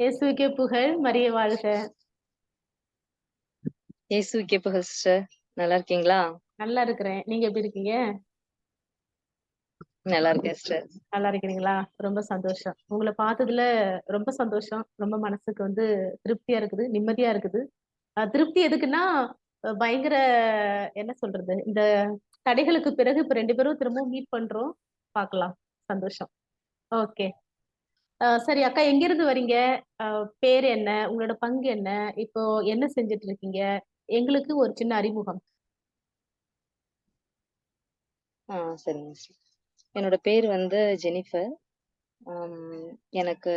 இயேசுவுக்கே புகழ் மரிய வாழ்க. இயேசுவுக்கே புகழ் சிஸ்டர். நல்லா இருக்கீங்களா? நல்லா இருக்கிறேன். நீங்க எப்படி இருக்கீங்க? நல்லா இருக்கேன் சிஸ்டர். நல்லா இருக்கிறீங்களா? ரொம்ப சந்தோஷம். உங்களை பார்த்ததுல ரொம்ப சந்தோஷம். ரொம்ப மனசுக்கு வந்து திருப்தியா இருக்குது நிம்மதியா இருக்குது. திருப்தி எதுக்குன்னா பயங்கர என்ன சொல்றது இந்த தடைகளுக்கு பிறகு இப்ப ரெண்டு பேரும் திரும்பவும் மீட் பண்றோம். பார்க்கலாம். சந்தோஷம். ஓகே. சரி அக்கா எங்கிருந்து வரீங்க அஹ் பேர் என்ன? உங்களோட பங்கு என்ன? இப்போ என்ன செஞ்சுட்டு இருக்கீங்க எங்களுக்கு ஒரு சின்ன அறிமுகம். ஆ சரிங்க சிஸ்டர். என்னோட பேர் வந்து ஜெனிஃபர். ஆம், எனக்கு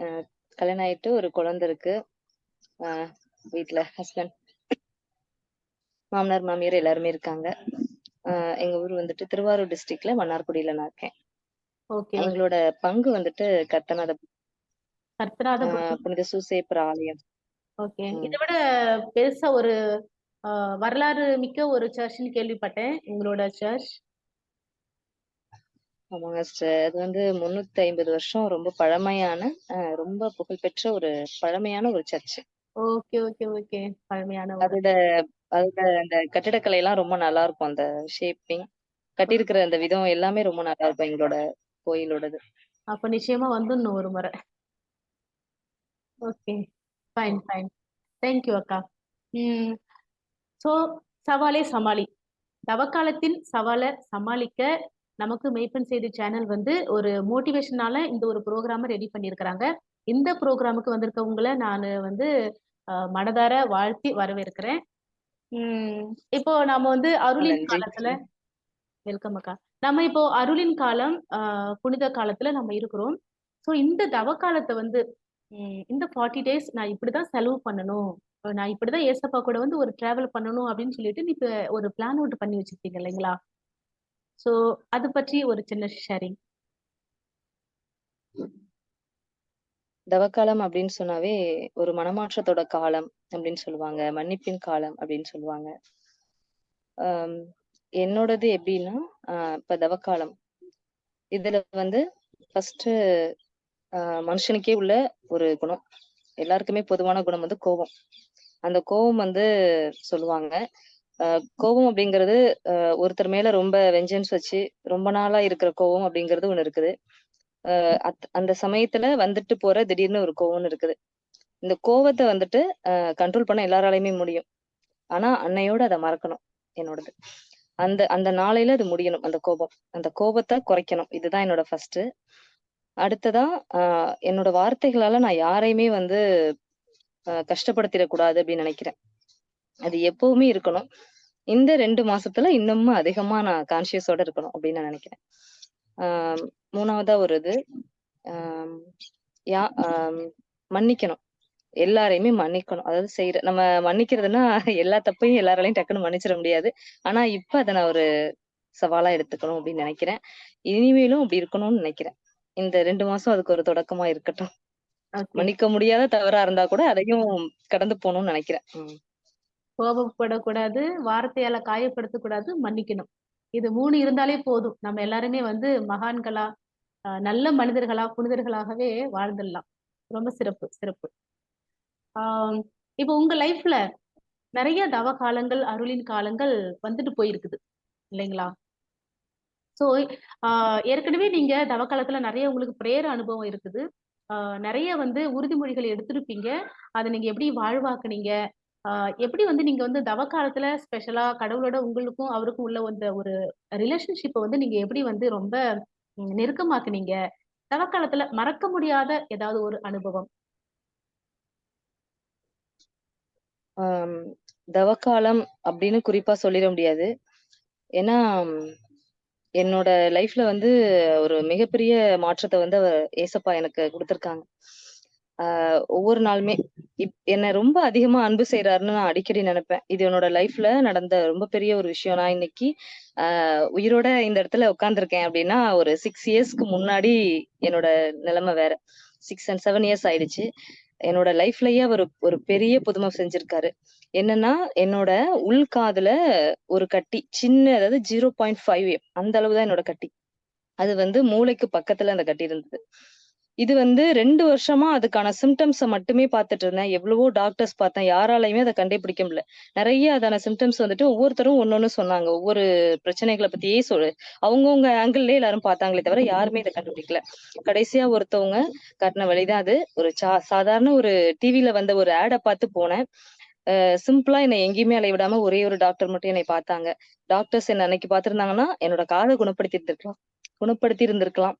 அஹ், கல்யாணம் ஆயிட்டு ஒரு குழந்தை இருக்கு. அஹ், வீட்ல ஹஸ்பண்ட் மாமனார் மாமியார் எல்லாருமே இருக்காங்க. அஹ், எங்க ஊர் வந்துட்டு திருவாரூர் டிஸ்ட்ரிக்ட்ல மன்னார்குடியில நான் இருக்கேன். ஓகே. எங்களோட பங்கு வந்துட்டு கர்த்தநாத கர்த்தராத அஹ், புனித சூசேப்பர் ஆலயம். ஓகே. இதை விட பெருசா ஒரு வரலாறு மிக்க ஒரு சர்ச்னு கேள்விப்பட்டேன். உங்களோட சர்ச்? ஆமாங்க சிஸ்டர். அது வந்து முன்னூத்தி ஐம்பது வருஷம் ரொம்ப பழமையான ரொம்ப புகழ்பெற்ற ஒரு பழமையான ஒரு சர்ச். Okay okay okay. பழமையான அதோட அதோட அந்த கட்டிடக்கலை எல்லாம் ரொம்ப நல்லா இருக்கும். அந்த ஷேப்பிங் கட்டியிருக்கிற அந்த விதம் எல்லாமே ரொம்ப நல்லா இருக்கும் எங்களோட கோயிலோடது. அப்ப நிச்சயமா வந்துடணும் ஒரு முறை. ஓகே ஃபைன் ஃபைன் தேங்க்யூ அக்கா. ம். ஸோ சவாலே சமாளி. தவக்காலத்தின் சவாலை சமாளிக்க நமக்கு மெய்ப்பன் செய்தி சேனல் வந்து ஒரு மோட்டிவேஷனால இந்த ஒரு ப்ரோக்ராமை ரெடி பண்ணியிருக்கிறாங்க. இந்த ப்ரோக்ராமுக்கு வந்திருக்கவங்கள நான் வந்து மனதார வாழ்த்தி வரவேற்கிறேன். உம் இப்போ நாம வந்து அருளின் காலத்துல வெல்கம் அக்கா. நம்ம இப்போ அருளின் காலம் ஆஹ் புனித காலத்துல நம்ம இருக்கிறோம். ஸோ இந்த தவ காலத்தை வந்து இந்த ஃபார்ட்டி டேஸ் நான் இப்படிதான் செலவு பண்ணணும். நான் இப்படிதான் ஏசப்பா கூட வந்து ஒரு டிராவல் பண்ணணும் அப்படின்னு சொல்லிட்டு நீ இப்ப ஒரு பிளான் அவுட் பண்ணி வச்சிருக்கீங்க இல்லைங்களா? ஸோ அது பற்றி ஒரு சின்ன ஷேரிங் தவக்காலம் அப்படின்னு சொன்னாவே ஒரு மனமாற்றத்தோட காலம் அப்படின்னு சொல்லுவாங்க. மன்னிப்பின் காலம் அப்படின்னு சொல்லுவாங்க. என்னோடது எப்படின்னா ஆஹ் இப்ப தவக்காலம். இதுல வந்து ஃபர்ஸ்ட் மனுஷனுக்கே உள்ள ஒரு குணம். எல்லாருக்குமே பொதுவான குணம் வந்து கோபம். அந்த கோபம் வந்து சொல்லுவாங்க. கோபம் அப்படிங்கிறது ஒருத்தர் மேல ரொம்ப வெஞ்சன்ஸ் வச்சு ரொம்ப நாளா இருக்கிற கோபம் அப்படிங்கிறது ஒண்ணு இருக்குது. அத்- அந்த சமயத்துல வந்துட்டு போற திடீர்னு ஒரு கோவம்னு இருக்குது. இந்த கோவத்தை வந்துட்டு கண்ட்ரோல் பண்ண எல்லாராலையுமே முடியும். ஆனா அன்னையோட அதை மறக்கணும் என்னோடது. அந்த அந்த நாளையில அது முடியணும் அந்த கோபம். அந்த கோபத்தை குறைக்கணும். இதுதான் என்னோட ஃபர்ஸ்ட் அடுத்ததா என்னோட வார்த்தைகளால நான் யாரையுமே வந்து கஷ்டப்படுத்திடக்கூடாது அப்படின்னு நினைக்கிறேன். அது எப்பவுமே இருக்கணும். இந்த ரெண்டு மாசத்துல இன்னமும் அதிகமா நான் கான்சியஸோட இருக்கணும் அப்படின்னு நான் நினைக்கிறேன். ஆஹ் மூணாவதா ஒரு இது. யா மன்னிக்கணும். எல்லாரையுமே மன்னிக்கணும். அதாவது செய்யற நம்ம மன்னிக்கிறதுனா எல்லா தப்பையும் எல்லாராலையும் டக்குன்னு மன்னிச்சிட முடியாது. ஆனா இப்ப அதை நான் ஒரு சவாலா எடுத்துக்கணும் அப்படின்னு நினைக்கிறேன். இனிமேலும் அப்படி இருக்கணும்னு நினைக்கிறேன். இந்த ரெண்டு மாசம் அதுக்கு ஒரு தொடக்கமா இருக்கட்டும். மன்னிக்க முடியாத தவறா இருந்தா கூட அதையும் கடந்து போகணும்னு நினைக்கிறேன். கோபப்படக்கூடாது வார்த்தையால காயப்படுத்தக்கூடாது மன்னிக்கணும். இது மூணு இருந்தாலே போதும். நம்ம எல்லாருமே வந்து மகான்களா நல்ல மனிதர்களா புனிதர்களாகவே வாழ்ந்துடலாம். ரொம்ப சிறப்பு சிறப்பு. ஆஹ் இப்போ உங்க லைஃப்ல நிறைய தவ காலங்கள் அருளின் காலங்கள் வந்துட்டு போயிருக்குது இல்லைங்களா? ஸோ ஏற்கனவே நீங்க தவ காலத்துல நிறைய உங்களுக்கு பிரேயர் அனுபவம் இருக்குது. ஆஹ் நிறைய வந்து உறுதிமொழிகள் எடுத்திருப்பீங்க. அதை நீங்க எப்படி வாழ்வாக்குனீங்க? ஆஹ் எப்படி வந்து நீங்க வந்து தவ காலத்துல ஸ்பெஷலா கடவுளோட உங்களுக்கும் அவருக்கும் உள்ள அந்த ஒரு ரிலேஷன்ஷிப்பை வந்து நீங்க எப்படி வந்து ரொம்ப நெருக்கமாக்குனீங்க? தவ காலத்துல மறக்க முடியாத ஏதாவது ஒரு அனுபவம் ஆஹ் தவக்காலம் அப்படின்னு குறிப்பா சொல்லிட முடியாது. ஏன்னா என்னோட லைஃப்ல வந்து ஒரு மிகப்பெரிய மாற்றத்தை வந்து அவர் ஏசப்பா எனக்கு கொடுத்துருக்காங்க. ஆஹ் ஒவ்வொரு நாளுமே இப் என்னை ரொம்ப அதிகமா அன்பு செய்யறாருன்னு நான் அடிக்கடி நினைப்பேன். இது என்னோட லைஃப்ல நடந்த ரொம்ப பெரிய ஒரு விஷயம். நான் இன்னைக்கு ஆஹ் உயிரோட இந்த இடத்துல உட்காந்துருக்கேன் அப்படின்னா ஒரு சிக்ஸ் இயர்ஸ்க்கு முன்னாடி என்னோட நிலைமை வேற. சிக்ஸ் அண்ட் செவன் இயர்ஸ் ஆயிடுச்சு. என்னோட லைஃப்லயே அவர் ஒரு பெரிய புதுமை செஞ்சிருக்காரு. என்னன்னா என்னோட உள்காதுல ஒரு கட்டி சின்ன அதாவது ஜீரோ பாயிண்ட் ஃபைவ் அந்த அளவுதான் என்னோட கட்டி. அது வந்து மூளைக்கு பக்கத்துல அந்த கட்டி இருந்தது. இது வந்து ரெண்டு வருஷமா அதுக்கான சிம்டம்ஸை மட்டுமே பார்த்துட்டு இருந்தேன். எவ்வளவோ டாக்டர்ஸ் பார்த்தேன். யாராலையுமே அதை கண்டுபிடிக்க முடியல. நிறைய அதான சிம்டம்ஸ் வந்துட்டு ஒவ்வொருத்தரும் ஒன்னொன்னு சொன்னாங்க. ஒவ்வொரு பிரச்சனைகளை பத்தியே சொல்லு அவங்கவுங்க ஆங்கிள்ல எல்லாரும் பார்த்தாங்களே தவிர, யாருமே இதை கண்டுபிடிக்கல. கடைசியா ஒருத்தவங்க கட்டின வழி தான் அது. ஒரு சா சாதாரண ஒரு டிவில வந்த ஒரு ஆடை பார்த்து போனேன். சிம்பிளா என்னை எங்கேயுமே அலைவிடாம ஒரே ஒரு டாக்டர் மட்டும் என்னை பார்த்தாங்க. டாக்டர்ஸ் என்ன அன்னைக்கு பார்த்திருந்தாங்கன்னா, என்னோட காதை குணப்படுத்தி இருந்திருக்கலாம் குணப்படுத்தி இருந்திருக்கலாம்.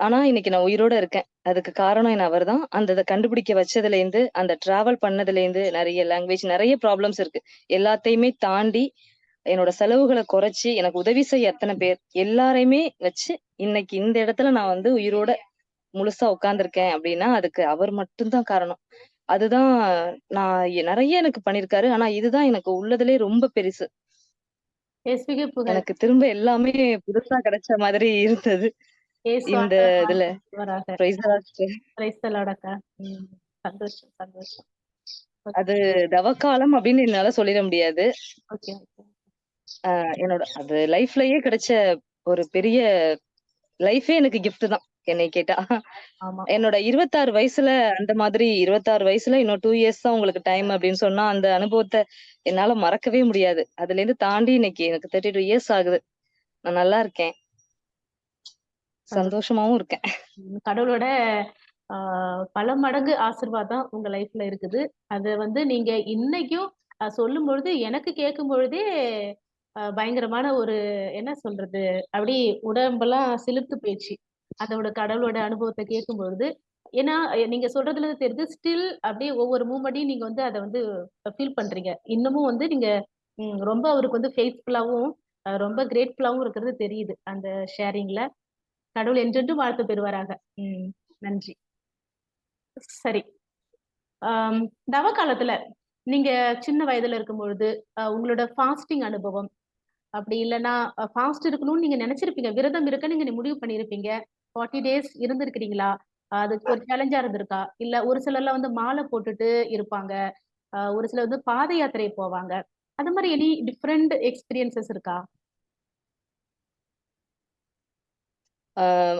ஆனா இன்னைக்கு நான் உயிரோட இருக்கேன். அதுக்கு காரணம் என்ன அவர்தான். அந்த இத கண்டுபிடிக்க வச்சதுலேருந்து, அந்த டிராவல் பண்ணதுலேருந்து நெறைய லாங்குவேஜ் நெறைய ப்ராப்ளம்ஸ் இருக்கு. எல்லாத்தையுமே தாண்டி என்னோட செலவுகள குறைச்சு, எனக்கு உதவி செய்ய அத்தன பேர், எல்லாரையுமே வச்சு இன்னைக்கு இந்த இடத்துல நான் வந்து உயிரோட முழுசா உட்கார்ந்துருக்கேன் அப்டின்னா, அதுக்கு அவர் மட்டும் தான் காரணம். அதுதான் நான் நெறைய எனக்கு பண்ணியிருக்காரு. ஆனா இதுதான் எனக்கு உள்ளதிலே ரொம்ப பெருசு. எனக்கு திரும்ப எல்லாமே புதுசா கிடைச்ச மாதிரி இருந்தது. இந்த இதுல. சந்தோஷம், சந்தோஷம். அது தவக்காலம் அப்டின்னு என்னால சொல்லிட முடியாது. என்னோட அது லைஃப்லயே கிடைச்ச ஒரு பெரிய லைஃபே எனக்கு கிஃப்ட் தான். என்னைய கேட்டா. என்னோட 26 வயசுல அந்த மாதிரி 26 வயசுல இன்னும் 2 இயர்ஸ் தான் உங்களுக்கு டைம் அப்டின்னு சொன்னா, அந்த அனுபவத்த என்னால மறக்கவே முடியாது. அதுலேருந்து தாண்டி இன்னைக்கு எனக்கு 32 இயர்ஸ் ஆகுது. நான் நல்லா இருக்கேன். சந்தோஷம். சந்தோஷமாவும் இருக்கேன். கடவுளோட பல மடங்கு ஆசீர்வாதம் உங்க லைஃப்ல இருக்குது. அத வந்து நீங்க இன்னைக்கும் அ சொல்லும்பொழுது எனக்கு கேட்கும்பொழுதே அ பயங்கரமான ஒரு என்ன சொல்றது? அப்டி உடம்பெல்லாம் சிலிர்த்து போயிருச்சு. அதோட கடவுளோட அனுபவத்த கேட்கும்பொழுது. ஏன்னா, நீங்க சொல்றதுலருந்து தெரியுது ஸ்டில் அப்டியே ஒவ்வொரு மூமெண்ட்டையும் நீங்க வந்து அத வந்து ஃபீல் பண்றீங்க. இன்னமும் வந்து நீங்க ரொம்ப அவருக்கு வந்து ஃபெய்த்ஃபுல்லாவும், ரொம்ப கிரேட்ஃபுல்லாவும் இருக்கிறது தெரியுது. அந்த ஷேரிங்ல. கடவுள் என்றென்று வாழ்த்து பெறுவாராக. உம் நன்றி. சரி. ஆஹ் தவ காலத்துல நீங்க சின்ன வயதுல இருக்கும்பொழுது, அ உங்களோட ஃபாஸ்டிங் அனுபவம், அப்படி இல்லன்னா ஃபாஸ்ட் இருக்கணும்னு நீங்க நினைச்சிருப்பீங்க விரதம் இருக்கன்னு நீங்க முடிவு பண்ணிருப்பீங்க ஃபார்ட்டி டேஸ் இருந்திருக்கிறீங்களா? அதுக்கு ஒரு சேலஞ்சா இருந்திருக்கா? இல்ல ஒரு சிலர்லாம் வந்து மாலை போட்டுட்டு இருப்பாங்க. ஒரு சிலர் வந்து பாத யாத்திரை போவாங்க. அது மாதிரி எனி டிஃப்ரெண்ட் எக்ஸ்பீரியன்சஸ் இருக்கா? ஆ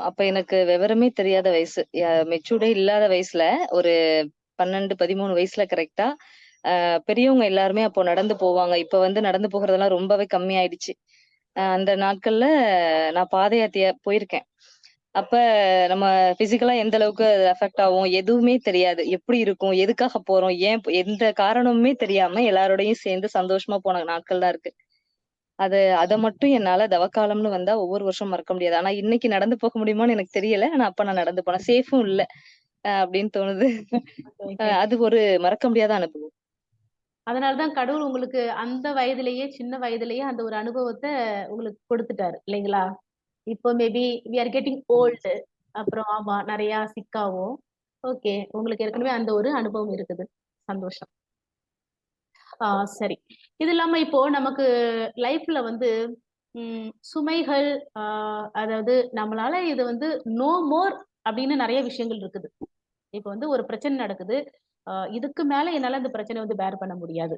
அப்ப எனக்கு விவரமே தெரியாத வயசு. மெச்சூர்டே இல்லாத வயசுல ஒரு 12, 13 வயசுல கரெக்டா பெரியவங்க எல்லாருமே அப்போ நடந்து போவாங்க. இப்ப வந்து நடந்து போகிறதெல்லாம் ரொம்பவே கம்மியாயிடுச்சு. ஆயிடுச்சு அந்த நாட்கள்ல நான் பாத போயிருக்கேன். அப்ப நம்ம பிசிக்கலா எந்த அளவுக்கு அஃபெக்ட் ஆகும் எதுவுமே தெரியாது. எப்படி இருக்கும்? எதுக்காக போறோம்? ஏன் எந்த காரணமுமே தெரியாம எல்லாரோடையும் சேர்ந்து சந்தோஷமா போன நாட்கள்லாம் இருக்கு. அது அத மட்டும் என்னால தவக்காலம்னு வந்தா ஒவ்வொரு வருஷமும் மறக்க முடியாது. ஆனா இன்னைக்கு நடந்து போக முடியுமான்னு எனக்கு தெரியல. ஆனா அப்ப நான் நடந்து போனேன். சேஃப்பும் இல்ல. அ அப்டின்னு தோணுது. அது ஒரு மறக்க முடியாத அனுபவம். அதனால தான் கடவுள் உங்களுக்கு அந்த வயதிலேயே, சின்ன வயதிலேயே அந்த ஒரு அனுபவத்த உங்களுக்கு குடுத்துட்டாரு. இல்லைங்களா? இப்போ maybe we are getting old. அப்புறம் ஆமா நெறையா சிக்காவும். ஓகே. உங்களுக்கு ஏற்கனவே அந்த ஒரு அனுபவம் இருக்குது. சந்தோஷம். ஆ சரி. இது இல்லாம இப்போ நமக்கு லைஃப்ல வந்து உம் சுமைகள், ஆஹ் அதாவது நம்மளால இது வந்து நோ மோர் அப்படின்னு நிறைய விஷயங்கள் இருக்குது. இப்ப வந்து ஒரு பிரச்சனை நடக்குது. இதுக்கு மேல என்னால இந்த பிரச்சனை வந்து பேர் பண்ண முடியாது.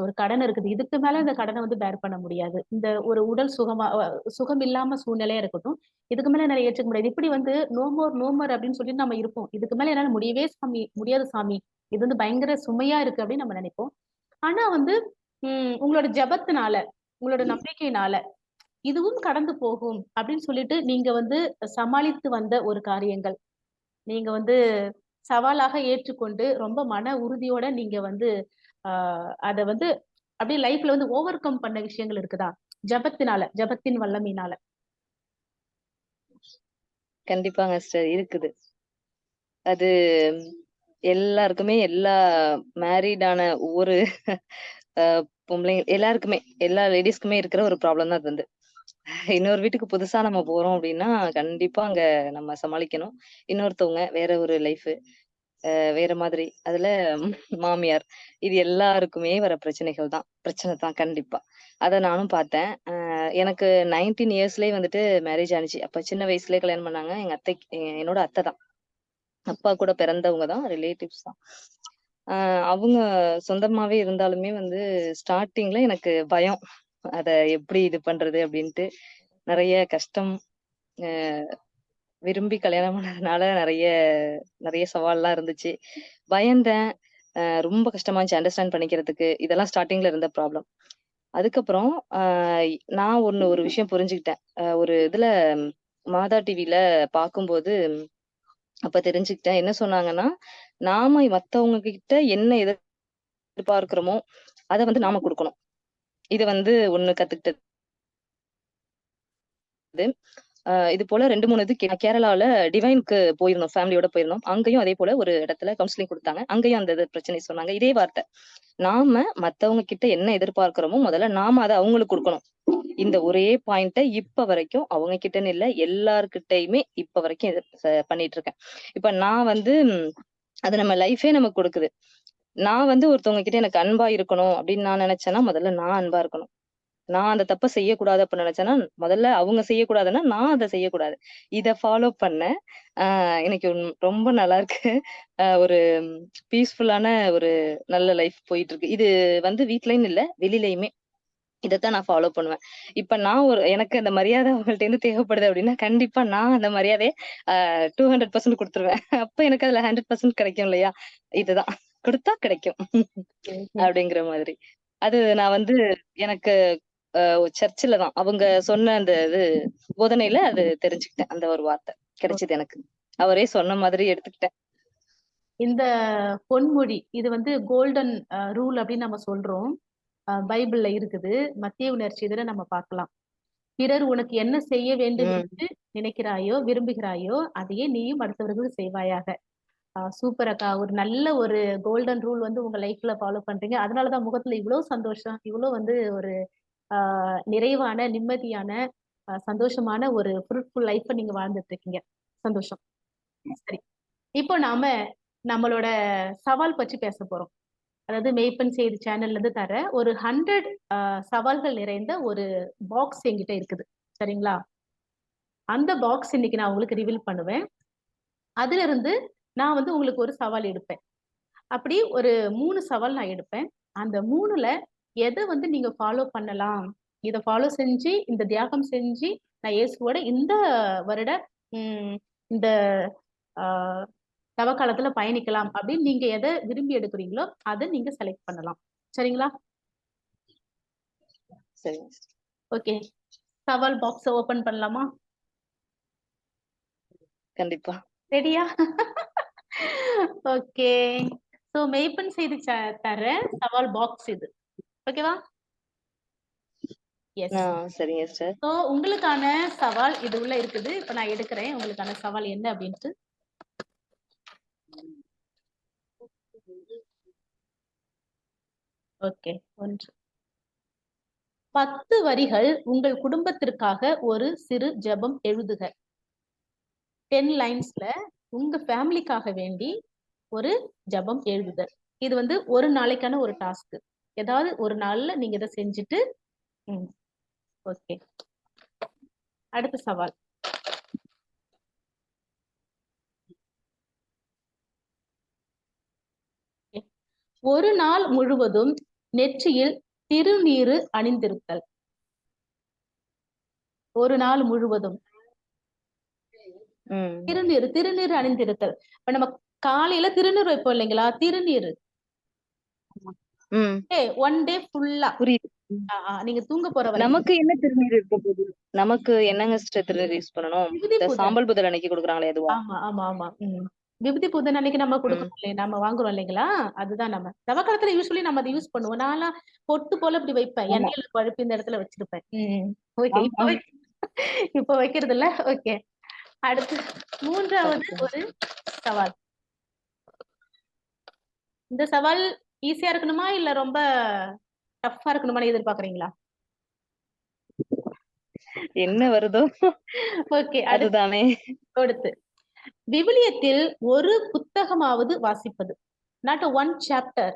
ஒரு கடன் இருக்குது. இதுக்கு மேல இந்த கடனை வந்து பேர் பண்ண முடியாது. இந்த ஒரு உடல் சுகமா சுகம் இல்லாம சூழ்நிலையா இருக்கட்டும். இதுக்கு மேல என்னால ஏற்றுக்க முடியாது. இப்படி வந்து நோமோர் நோமர் அப்படின்னு சொல்லிட்டு நம்ம இருப்போம். இதுக்கு மேல என்னால முடியவே சாமி முடியாது சாமி. இது வந்து பயங்கர சுமையா இருக்கு அப்படின்னு நம்ம நினைப்போம் ஆனா வந்து உம் உங்களோட ஜபத்தினால உங்களோட நம்பிக்கையினால, இதுவும் கடந்து போகும் அப்படின்னு சொல்லிட்டு நீங்க வந்து சமாளித்து வந்த ஒரு காரியங்கள். நீங்க வந்து சவாலாக ஏற்றுக்கொண்டு ரொம்ப மன உறுதியோட நீங்க வந்து ஆஹ் அத வந்து அப்படியே லைஃப்ல வந்து ஓவர் கம் பண்ண விஷயங்கள் இருக்குதா? ஜெபத்தினால, ஜெபத்தின் வல்லமையினால. கண்டிப்பாங்க சிஸ்டர் இருக்குது. அது எல்லாருக்குமே எல்லா மேரீடான ஒவ்வொரு பொம்பளைங்க எல்லாருக்குமே, எல்லா லேடீஸ்க்குமே இருக்கிற ஒரு ப்ராப்ளம் தான் அது வந்து. இன்னொரு வீட்டுக்கு புதுசா நம்ம போறோம் அப்படின்னா கண்டிப்பா அங்க நம்ம சமாளிக்கணும். இன்னொருத்தவங்க வேற ஒரு லைஃப் வேற மாதிரி. அதுல மாமியார். இது எல்லாருக்குமே வர பிரச்சனைகள் தான். பிரச்சனை தான் கண்டிப்பா. அதை நானும் பார்த்தேன். எனக்கு 19 இயர்ஸ்லயே வந்துட்டு மேரேஜ் ஆனிச்சு அப்ப சின்ன வயசுலயே கல்யாணம் பண்ணாங்க. எங்க அத்தை என்னோட அத்தை தான். அப்பா கூட பிறந்தவங்க தான். ரிலேட்டிவ்ஸ் தான். அவங்க சொந்தமாவே இருந்தாலுமே வந்து ஸ்டார்டிங்ல எனக்கு பயம். அத எப்படி இது பண்றது அப்படின்ட்டு நிறைய கஷ்டம். விரும்பி கல்யாணம் பண்ணதுனால நிறைய நிறைய சவால்லாம் இருந்துச்சு. பயந்தேன். ரொம்ப கஷ்டமா இருந்துச்சு அண்டர்ஸ்டாண்ட் பண்ணிக்கிறதுக்கு. இதெல்லாம் ஸ்டார்டிங்ல இருந்த ப்ராப்ளம். அதுக்கப்புறம் நான் ஒன்று ஒரு விஷயம் புரிஞ்சுக்கிட்டேன். ஒரு இதுல மாதா டிவில பார்க்கும்போது, அப்ப தெரிஞ்சுக்கிட்டேன். என்ன சொன்னாங்கன்னா, நாம மத்தவங்க கிட்ட என்ன எதிர்பார்க்கிறோமோ, அத வந்து நாம கொடுக்கணும் இதை வந்து ஒண்ணு கத்துக்கிட்டது. இது போல 2, 3 இது கே கேரளால டிவைனுக்கு போயிருந்தோம். ஃபேமிலியோட போயிருந்தோம். அங்கேயும் அதே போல ஒரு இடத்துல கவுன்சிலிங் குடுத்தாங்க. அங்கேயும் அந்த பிரச்சனை சொன்னாங்க. இதே வார்த்தை. நாம மத்தவங்க கிட்ட என்ன எதிர்பார்க்கிறோமோ, முதல்ல நாம அதை அவங்களுக்கு கொடுக்கணும் இந்த ஒரே பாயிண்ட்ட இப்ப வரைக்கும் அவங்க கிட்டன்னு இல்ல, எல்லார்கிட்டயுமே இப்ப வரைக்கும் இது பண்ணிட்டு இருக்கேன். இப்ப நான் வந்து அது நம்ம லைஃபே நமக்கு கொடுக்குது நான் வந்து ஒருத்தவங்க கிட்ட எனக்கு அன்பா இருக்கணும் அப்படின்னு நான் நினைச்சேன்னா முதல்ல நான் அன்பா இருக்கணும். நான் அந்த தப்ப செய்யக்கூடாது அப்படின்னு நினைச்சேன்னா முதல்ல அவங்க செய்யக்கூடாதுன்னா, நான் அதை செய்யக்கூடாது. இதை ஃபாலோ பண்ணேன். ஆஹ் எனக்கு ரொம்ப நல்லா இருக்கு. ஒரு பீஸ்ஃபுல்லான ஒரு நல்ல லைஃப் போயிட்டு இருக்கு. இது வந்து வீட்லயும் இல்ல, வெளியிலயுமே இதத்தான் நான் ஃபாலோ பண்ணுவேன். இப்ப நான் ஒரு எனக்கு அந்த மரியாதை அவங்கள்ட்டேருந்து தேவைப்படுது அப்படின்னா, கண்டிப்பா நான் அந்த மரியாதைய அ 200% குடுத்துருவேன். அப்ப எனக்கு அதுல 100% கிடைக்கும் இல்லையா? இதுதான். குடுத்தா கிடைக்கும். அப்படிங்கிற மாதிரி. அது நான் வந்து எனக்கு சர்ச்சுல தான். அவங்க சொன்ன அந்த இது போதனையில அது தெரிஞ்சுக்கிட்டேன். அந்த ஒரு வார்த்தை கிடைச்சது எனக்கு. அவரே சொன்ன மாதிரி எடுத்துக்கிட்டேன். இந்த பொன்மொழி இது வந்து கோல்டன் ரூல் அப்படின்னு நம்ம சொல்றோம். பைபிள்ல இருக்குது. மத்தேயு நற்செய்தியில நம்ம பார்க்கலாம். பிறர் உனக்கு என்ன செய்ய வேண்டும். என்று நினைக்கிறாயோ, விரும்புகிறாயோ, அதையே நீயும் அடுத்தவர்களுக்கு செய்வாயாக. சூப்பர் அக்கா. ஒரு நல்ல ஒரு கோல்டன் ரூல் வந்து உங்க லைஃப்ல ஃபாலோ பண்றீங்க. அதனால தான் முகத்துல இவ்ளோ சந்தோஷம், இவ்ளோ வந்து ஒரு அ நிறைவான, நிம்மதியான, சந்தோஷமான ஒரு ஃப்ரூட்ஃபுல் லைஃப்ப நீங்க வாழ்ந்துட்டு இருக்கீங்க. சந்தோஷம். சரி. இப்போ நாம நம்மளோட சவால் பற்றி பேசப் போறோம். அதாவது மெய்ப்பன் செய்தி சேனல்ல இருந்து தர ஒரு ஹண்ட்ரட் சவால்கள் நிறைந்த ஒரு பாக்ஸ் என்கிட்ட இருக்குது. சரிங்களா? அந்த பாக்ஸ் இன்னைக்கு நான் உங்களுக்கு ரிவீல் பண்ணுவேன். அதுல இருந்து நான் வந்து உங்களுக்கு ஒரு சவால் எடுப்பேன். அப்படி ஒரு மூணு சவால் நான் எடுப்பேன். அந்த மூணுல எதை வந்து நீங்க ஃபாலோ பண்ணலாம். இதை ஃபாலோ செஞ்சு, இந்த தியாகம் செஞ்சு, நான் இயேசுவோட இந்த வருட இந்த தவக்காலத்துல பயணிக்கலாம் அப்படின்னு நீங்க எத விரும்பி எடுக்கிறீங்களோ, அத நீங்க செலக்ட் பண்ணலாம். சரிங்களா? ஓகே. சவால் பாக்ஸ ஓப்பன் பண்ணலாமா? கண்டிப்பா. ரெடியா? ஓகே. சோ மெய்ப்பன் செய்தி தர சவால் பாக்ஸ் இது. ஓகேவா? சரிங்க சிஸ்டர். சோ உங்களுக்கான சவால் இது உள்ள இருக்குது. இப்ப நான் எடுக்கிறேன். உங்களுக்கான சவால் என்ன அப்படின்ட்டு. ஓகே. 1 10 வரிகள் உங்கள் குடும்பத்திற்காக ஒரு சிறு ஜெபம் எழுதுக. 10 லைன்ஸ்ல உங்க ஃபேமிலிக்காக வேண்டி ஒரு ஜெபம் எழுதுக. இது வந்து ஒரு நாளைக்கான ஒரு டாஸ்க். ஏதாவது ஒரு நாள்ல நீங்க இதை செஞ்சுட்டு ஓகே. அடுத்த சவால். ஒரு நாள் முழுவதும் நெற்றியில் திருநீறு அணிந்திருத்தல். ஒரு நாள் முழுவதும். ம். திருநீறு திருநீறு அணிந்திருத்தல். இப்ப நம்ம காலையில திருநீறு வைப்போம் இல்லைங்களா? திருநீறு. ம். டே 1 டே ஃபுல்லா. புரியுது. நீங்க தூங்க போற. நமக்கு என்ன திருநீர் இருக்க போகுது? நமக்கு என்னங்க திருநீர் யூஸ் பண்ணணும்? சாம்பல் புதர் அன்னைக்கு குடுக்குறாங்களே அதுவா? ஆமா, ஆமா, ஆமா. விபூதி பூதன் அன்னைக்கு நம்ம ம். குடுக்குறோம் இல்லையா? நம்ம வாங்குறோம் இல்லைங்களா? அதுதான் நம்ம. தவக்காலத்துல யூசுவலி நம்ம அத யூஸ் பண்ணுவோம். நான்லாம் பொட்டு போல இப்படி வைப்பேன். எண்ணெயில பழுப்பி இந்த இடத்துல வச்சிருப்பேன். ஓகே. இப்ப இப்ப வைக்கிறது இல்ல. ஓகே. அடுத்து 3வது ஓகே. ஒரு சவால். இந்த சவால் ஈஸியா இருக்கணுமா? இல்ல ரொம்ப டஃப்பா இருக்கணுமான்னு எதிர்பார்க்கிறீங்களா? என்ன வருதோ ஓகே. அதுதானே. அடுத்து. விவிலியத்தில் ஒரு புத்தகமாவது வாசிப்பது. Not one chapter.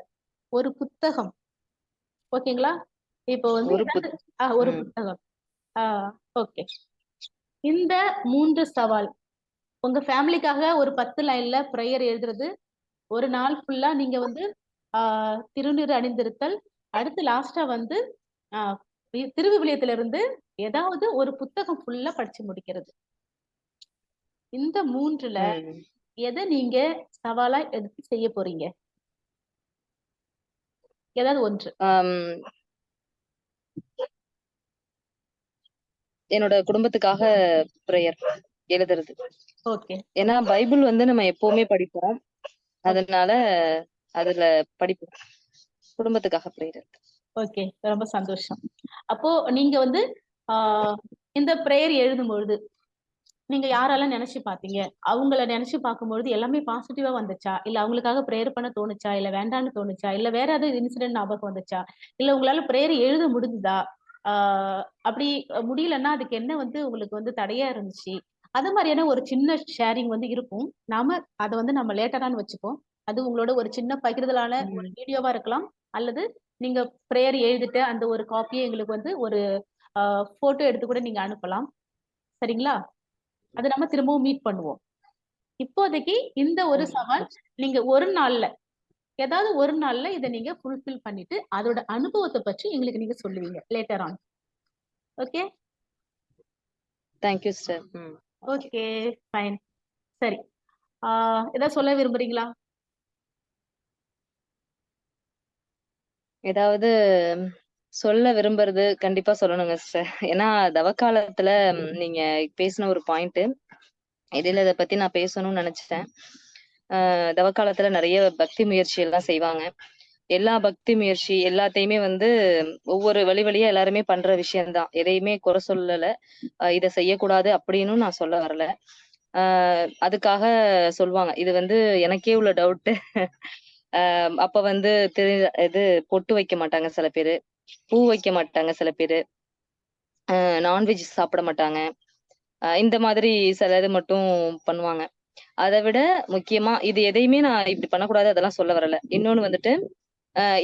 ஒரு புத்தகம். ஓகேங்களா? இப்போ வந்து ஒரு. புத்தகம். ஓகே. இந்த 3 சவால். உங்க ஃபேமிலிக்காக ஒரு 10 லைன்ல பிரேயர் எழுதுறது. ஒரு நாள் ஃபுல்லா நீங்க வந்து ஆ திருநீறு அணிந்திருத்தல். அடுத்து லாஸ்ட்டா வந்து திருவிவிலியத்திலிருந்து ஏதாவது ஒரு புத்தகம் ஃபுல்லா படிச்சு முடிக்கிறது. இந்த மூன்றுல. எதை நீங்க சவாலா எடுத்து செய்ய போறீங்க? ஏதாவது ஒன்று. என்னோட குடும்பத்துக்காக பிரேயர் எழுதுறது. ஓகே. ஏன்னா பைபிள் வந்து நம்ம எப்பவுமே படிப்போம். அதனால அதுல படிப்போம். குடும்பத்துக்காக பிரேயர். ஓகே. ரொம்ப சந்தோஷம். அப்போ நீங்க வந்து இந்த பிரேயர் எழுதும் பொழுது நீங்க யாரெல்லாம் நினைச்சு பாத்தீங்க? அவங்கள நினைச்சு பார்க்கும்பொழுது எல்லாமே பாசிட்டிவா வந்துச்சா? இல்ல அவங்களுக்காக பிரேயர் பண்ண தோணுச்சா? இல்ல வேண்டான்னு தோணுச்சா? இல்ல வேற ஏதாவது இன்சிடென்ட் ஞாபகம் வந்துச்சா? இல்ல உங்களால பிரேயர் எழுத முடிஞ்சுதா? ஆஹ் அப்படி முடியலன்னா அதுக்கு என்ன வந்து உங்களுக்கு வந்து தடையா இருந்துச்சு? அது மாதிரியான ஒரு சின்ன ஷேரிங் வந்து இருக்கும். நாம அதை வந்து நம்ம லேட்டரான்னு வச்சுப்போம். அது உங்களோட ஒரு சின்ன பகிர்தலான ஒரு வீடியோவா இருக்கலாம். அல்லது நீங்க பிரேயர் எழுதிட்டு அந்த ஒரு காப்பியை எங்களுக்கு வந்து ஒரு போட்டோ எடுத்து கூட நீங்க அனுப்பலாம். சரிங்களா? அதை நம்ம திரும்பவும் மீட் பண்ணுவோம். இப்போதைக்கு இந்த ஒரு. சவால் நீங்க ஒரு நாள்ல ஏதாவது ஒரு நாள்ல இதை நீங்க ஃபுல்ஃபில் பண்ணிட்டு அதோட அனுபவத்தை பற்றி எங்களுக்கு நீங்க சொல்லுவீங்க later on okay thank you sir okay fine சரி. ஏதாவது சொல்ல விரும்புறீங்களா? ஏதாவது சொல்ல விரும்புறது கண்டிப்பா சொல்லணுங்க சார் ஏன்னா தவக்காலத்துல நீங்க பேசின ஒரு பாயிண்ட் இடையில இதை பத்தி நான் பேசணும்னு நினைச்சிட்டேன். ஆஹ் தவக்காலத்துல நிறைய பக்தி முயற்சி எல்லாம் செய்வாங்க. எல்லா பக்தி முயற்சி எல்லாத்தையுமே வந்து ஒவ்வொரு வழி வழியா எல்லாருமே பண்ற விஷயம்தான். எதையுமே குறை சொல்லல. இதை செய்யக்கூடாது அப்படின்னு நான் சொல்ல வரல. ஆஹ் அதுக்காக சொல்லுவாங்க இது வந்து எனக்கே உள்ள டவுட்டு அப்ப வந்து தெரி இது பொட்டு வைக்க மாட்டாங்க சில பேரு. பூ வைக்க மாட்டாங்க சில பேரு. நான்வெஜ் சாப்பிட மாட்டாங்க. இந்த மாதிரி சில இது மட்டும் பண்ணுவாங்க. அதை விட முக்கியமா இது எதையுமே நான் இப்படி பண்ணக்கூடாது அதெல்லாம் சொல்ல வரல. இன்னொன்னு வந்துட்டு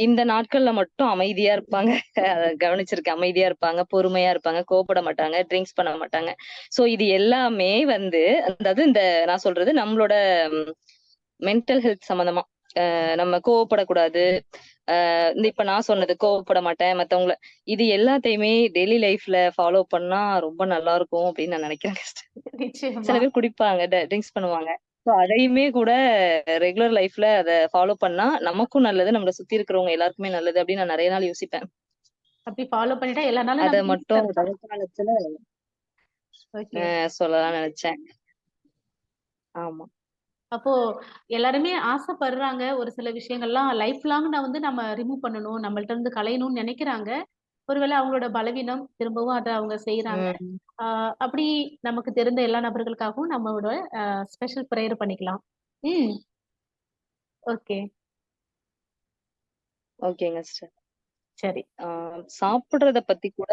இந்த நாட்கள்ல மட்டும் அமைதியா இருப்பாங்க. கவனிச்சிருக்க கவனிச்சிருக்கேன். அமைதியா இருப்பாங்க பொறுமையா இருப்பாங்க கோபப்பட மாட்டாங்க ட்ரிங்க்ஸ் பண்ண மாட்டாங்க. சோ இது எல்லாமே வந்து அதாவது இந்த நான் சொல்றது நம்மளோட மென்டல் ஹெல்த் சம்பந்தமா. நம்ம கோவப்படக்கூடாது. ஆஹ் இந்த இப்ப நான் சொன்னது கோவப்பட மாட்டேன். மத்தவங்கள இது எல்லாத்தையுமே டெய்லி லைஃப்ல ஃபாலோ பண்ணா ரொம்ப நல்லா இருக்கும் அப்படின்னு நான் நினைக்கிறேன் சில பேர் குடிப்பாங்க ட்ரிங்க்ஸ் பண்ணுவாங்க. ஸோ அதையுமே கூட ரெகுலர் லைஃப்ல அதை ஃபாலோ பண்ணா நமக்கும் நல்லது நம்மள சுத்தி இருக்கிறவங்க எல்லாருக்குமே நல்லது அப்படின்னு நான் நிறைய நாள் யோசிப்பேன். அப்படி ஃபாலோ பண்ணிட்டா எல்லா நாளும் அத மட்டும் சொல்லலாம் நினைச்சேன். ஆமா. அப்போ எல்லாருமே ஆசைப்படுறாங்க. ஒரு சில விஷயங்கள்லாம் லைஃப் லாங் நான் வந்து நம்ம ரிமூவ் பண்ணணும் நம்மள்ட்ட இருந்து களையணும்னு நினைக்கிறாங்க. ஒருவேளை அவங்களோட பலவீனம் திரும்பவும் அதை அவங்க செய்யறாங்க அப்படி நமக்கு தெரிந்த எல்லா நபர்களுக்காகவும் நம்மளோட ஸ்பெஷல் ப்ரேயர் பண்ணிக்கலாம். ம். ஓகே. ஓகேங்க சிஸ்டர் சரி. சாப்பிடுறத பத்தி கூட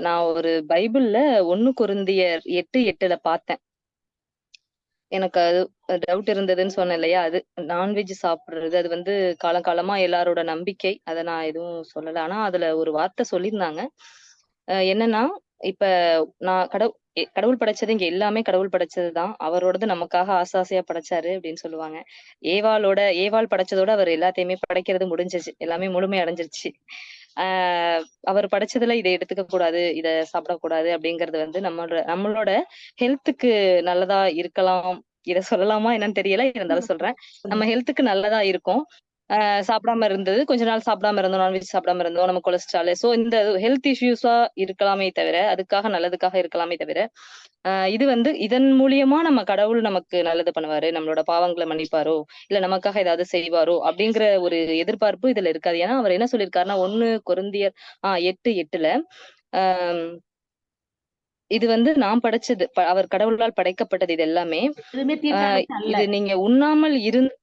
நான் ஒரு பைபிள்ல ஒண்ணு கொரிந்தியர் எட்டு எட்டுல பார்த்தேன். எனக்கு அது டவுட் இருந்ததுன்னு சொன்னேன் இல்லையா? அது நான்வெஜ் சாப்பிடுறது அது வந்து காலங்காலமா எல்லாரோட நம்பிக்கை. அதை நான் எதுவும் சொல்லல. ஆனா அதுல ஒரு வார்த்தை சொல்லியிருந்தாங்க. என்னன்னா இப்ப நான் கடவுள் கடவுள் படைச்சது இங்க எல்லாமே கடவுள் படைச்சதுதான் அவரோடது நமக்காக ஆசாசையா படைச்சாரு அப்படின்னு சொல்லுவாங்க. ஏவாளோட ஏவாள் படைச்சதோட அவர் எல்லாத்தையுமே படைக்கிறது முடிஞ்சிச்சு. எல்லாமே முழுமை அடைஞ்சிருச்சு. ஆஹ் அவர் படைச்சதுல இதை எடுத்துக்க கூடாது இதை சாப்பிடக்கூடாது அப்படிங்கறது வந்து நம்மளோட நம்மளோட ஹெல்த்துக்கு நல்லதா இருக்கலாம். இத சொல்லலாமா என்னன்னு தெரியல இருந்தாலும் சொல்றேன். நம்ம ஹெல்த்துக்கு நல்லதா இருக்கும். சாப்பிடாம இருந்தது. கொஞ்ச நாள் சாப்பிடாம இருந்தோம். நான்வெஜ் சாப்பிடாம இருந்தோம். நம்ம கொலஸ்ட்ரால் சோ இந்த ஹெல்த் இஷ்யூஸா இருக்கலாமே தவிர அதுக்காக நல்லதுக்காக இருக்கலாமே தவிர இது வந்து இதன் மூலியமா நம்ம கடவுள் நமக்கு நல்லது பண்ணுவாரு. நம்மளோட பாவங்களை மன்னிப்பாரோ? இல்ல நமக்காக ஏதாவது செய்வாரோ? அப்படிங்கிற ஒரு எதிர்பார்ப்பு இதுல இருக்காது. ஏன்னா அவர் என்ன சொல்லியிருக்காருன்னா ஒண்ணு கொருந்தியர் ஆஹ் எட்டு எட்டுல ஆஹ் இது வந்து நான் படைச்சது. அவர் கடவுளால் படைக்கப்பட்டது இது எல்லாமே. இது நீங்க உண்ணாமல் இருந்து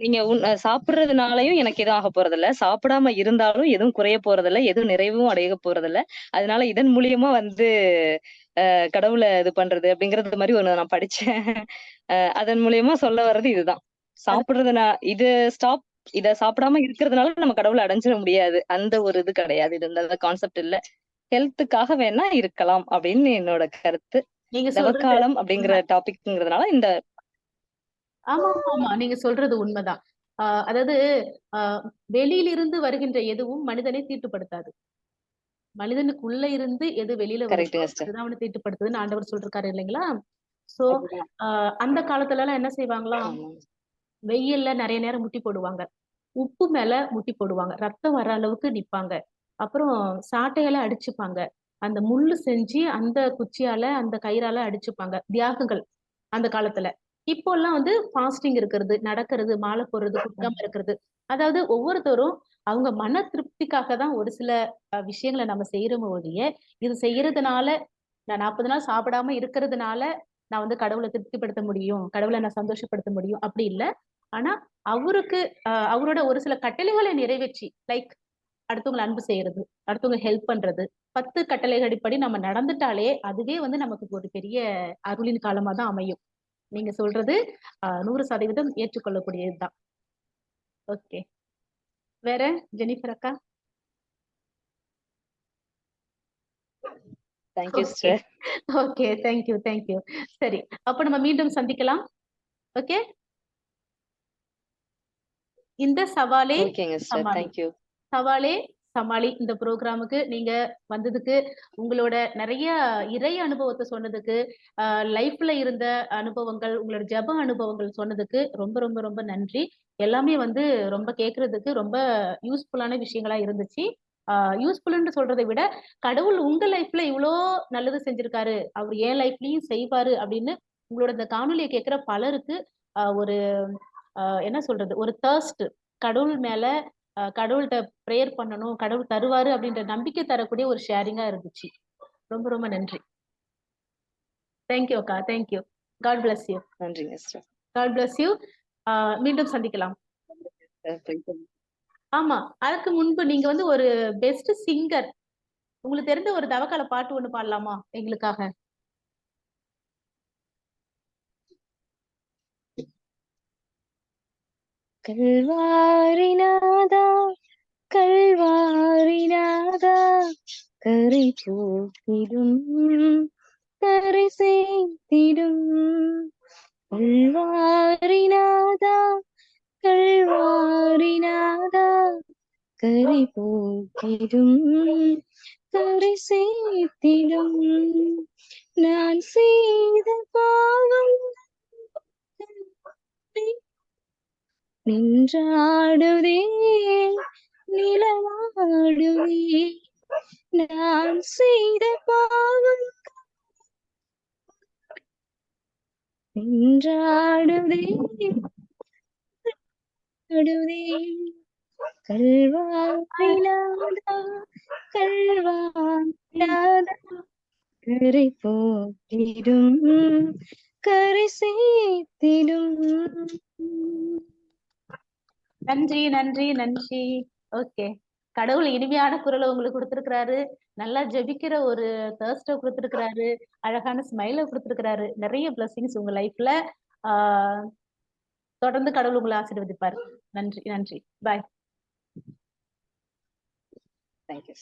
நீங்க உண் அஹ் சாப்பிடுறதுனாலயும் எனக்கு எதுவும் ஆக போறதில்ல. சாப்பிடாம இருந்தாலும் எதுவும் குறைய போறதில்ல. எதுவும் நிறைவும் அடைய போறதில்ல. அதனால இதன் மூலியமா வந்து அஹ் கடவுளை இது பண்றது அப்படிங்கறது மாதிரி ஒண்ணு நான் படிச்சேன். அஹ் அதன் மூலியமா சொல்ல வர்றது இதுதான். சாப்பிடுறதுனா இது ஸ்டாப் இத சாப்பிடாம இருக்கிறதுனால நம்ம கடவுளை அடைஞ்சிட முடியாது. அந்த ஒரு இது கிடையாது. இது இந்த கான்செப்ட் இல்ல. ஹெல்த்துக்காக வேணா இருக்கலாம் அப்படின்னு என்னோட கருத்து. நீங்க தவக்காலம் அப்படிங்கிற டாபிக்ங்கிறதுனால இந்த ஆமா ஆமா ஆமா. நீங்க சொல்றது உண்மைதான். ஆஹ் அதாவது ஆஹ் வெளியிலிருந்து வருகின்ற எதுவும் மனிதனை தீட்டுப்படுத்தாது. மனிதனுக்குள்ள இருந்து எது வெளியில வருதோ அதுதான் அவனை தீட்டுப்படுத்துதுன்னு ஆண்டவர் சொல்லிருக்காரு இல்லைங்களா? சோ. அந்த காலத்துல எல்லாம் என்ன செய்வாங்களாம். வெயில்ல நிறைய நேரம் முட்டி போடுவாங்க. உப்பு மேல முட்டி போடுவாங்க. ரத்தம் வர அளவுக்கு நிப்பாங்க. அப்புறம் சாட்டையால அடிச்சுப்பாங்க. அந்த முள்ளு செஞ்சு அந்த குச்சியால அந்த கயிறால அடிச்சுப்பாங்க. தியாகங்கள் அந்த காலத்துல. இப்போ எல்லாம் வந்து ஃபாஸ்டிங் இருக்கிறது நடக்கிறது மாலை போடுறது குடிக்காம இருக்கிறது. அதாவது ஒவ்வொருத்தரும் அவங்க மன திருப்திக்காக தான் ஒரு சில விஷயங்களை நம்ம செய்யறோமோ ஒழிய இது செய்யறதுனால நான் நாற்பது நாள் சாப்பிடாம இருக்கிறதுனால நான் வந்து கடவுளை திருப்திப்படுத்த முடியும் கடவுளை நான் சந்தோஷப்படுத்த முடியும் அப்படி இல்ல. ஆனா அவருக்கு அவரோட ஒரு சில கட்டளைகளை நிறைவேற்றி லைக் அடுத்தவங்களை அன்பு செய்யறது அடுத்தவங்க ஹெல்ப் பண்றது பத்து கட்டளைகளின்படி நம்ம நடந்துட்டாலே அதுவே வந்து நமக்கு ஒரு பெரிய அருளின் காலமா தான் அமையும். நீங்க சொல்றது நூறு சதவீதம் ஏற்றுக்கொள்ளக்கூடியதுதான். ஓகே. வேற ஜெனிஃபர் அக்கா? Thank you okay. Thank you thank you சரி அப்ப நம்ம மீண்டும் சந்திக்கலாம். ஓகே? இந்த சவாலே சவாலே சமாளி இந்த ப்ரோக்ராமுக்கு நீங்க வந்ததுக்கு உங்களோட நிறைய இறை அனுபவத்தை சொன்னதுக்கு லைஃப்ல இருந்த அனுபவங்கள் உங்களோட ஜப அனுபவங்கள் சொன்னதுக்கு ரொம்ப ரொம்ப ரொம்ப நன்றி. எல்லாமே வந்து ரொம்ப கேட்கறதுக்கு ரொம்ப யூஸ்ஃபுல்லான விஷயங்களா இருந்துச்சு. யூஸ்ஃபுல்னு சொல்றதை விட கடவுள் உங்க லைஃப்ல இவ்வளோ நல்லது செஞ்சிருக்காரு. அவர் என் லைஃப்லயும் செய்வாரு அப்படின்னு உங்களோட இந்த காணொலியை கேட்கிற பலருக்கு ஒரு என்ன சொல்றது? ஒரு தேர்ஸ்ட் கடவுள் மேல கடவுள்கிட்ட ப்ரேயர் பண்ணணும் கடவுள் தருவாரு அப்படின்ற நம்பிக்கை தரக்கூடிய ஒரு ஷேரிங்கா இருந்துச்சு. ரொம்ப ரொம்ப நன்றி. தேங்க்யூ அக்கா thank you God bless you நன்றிங்க சிஸ்டர் காட் பிளஸ் யூ மீண்டும் சந்திக்கலாம். ஆமா அதுக்கு முன்பு நீங்க வந்து ஒரு பெஸ்ட் சிங்கர் உங்களுக்கு தெரிந்த ஒரு தவக்கால பாட்டு ஒண்ணு பாடலாமா எங்களுக்காக? கல்வாரிநாதா கல்வாரிநாதா கரை போக்கிடும் கரை சேர்த்திடும். கல்வாரிநாதா கல்வாரிநாதா கரை போக்கிடும் கரை சேர்த்திடும். நான் செய்த பாவம் நின்றாடுவே நிலவாடுவே நான் செய்த பாவம் நின்றாடுதே ஆடுதே கல்வாயிலாதா கல்வாயிலாதா. கரை போட்டிடும் கரை சேர்த்திடும் நன்றி நன்றி நன்றி. ஓகே. கடவுள் இனிமையான குரலை உங்களுக்கு கொடுத்துருக்கிறாரு. நல்லா ஜெபிக்கிற ஒரு தேர்ஸ்ட கொடுத்துருக்கிறாரு. அழகான ஸ்மைல கொடுத்துருக்கிறாரு. நிறைய பிளஸ்ஸிங்ஸ் உங்க லைஃப்ல ஆஹ் தொடர்ந்து கடவுள் உங்களை ஆசீர்வதிப்பார். நன்றி நன்றி. Bye thank you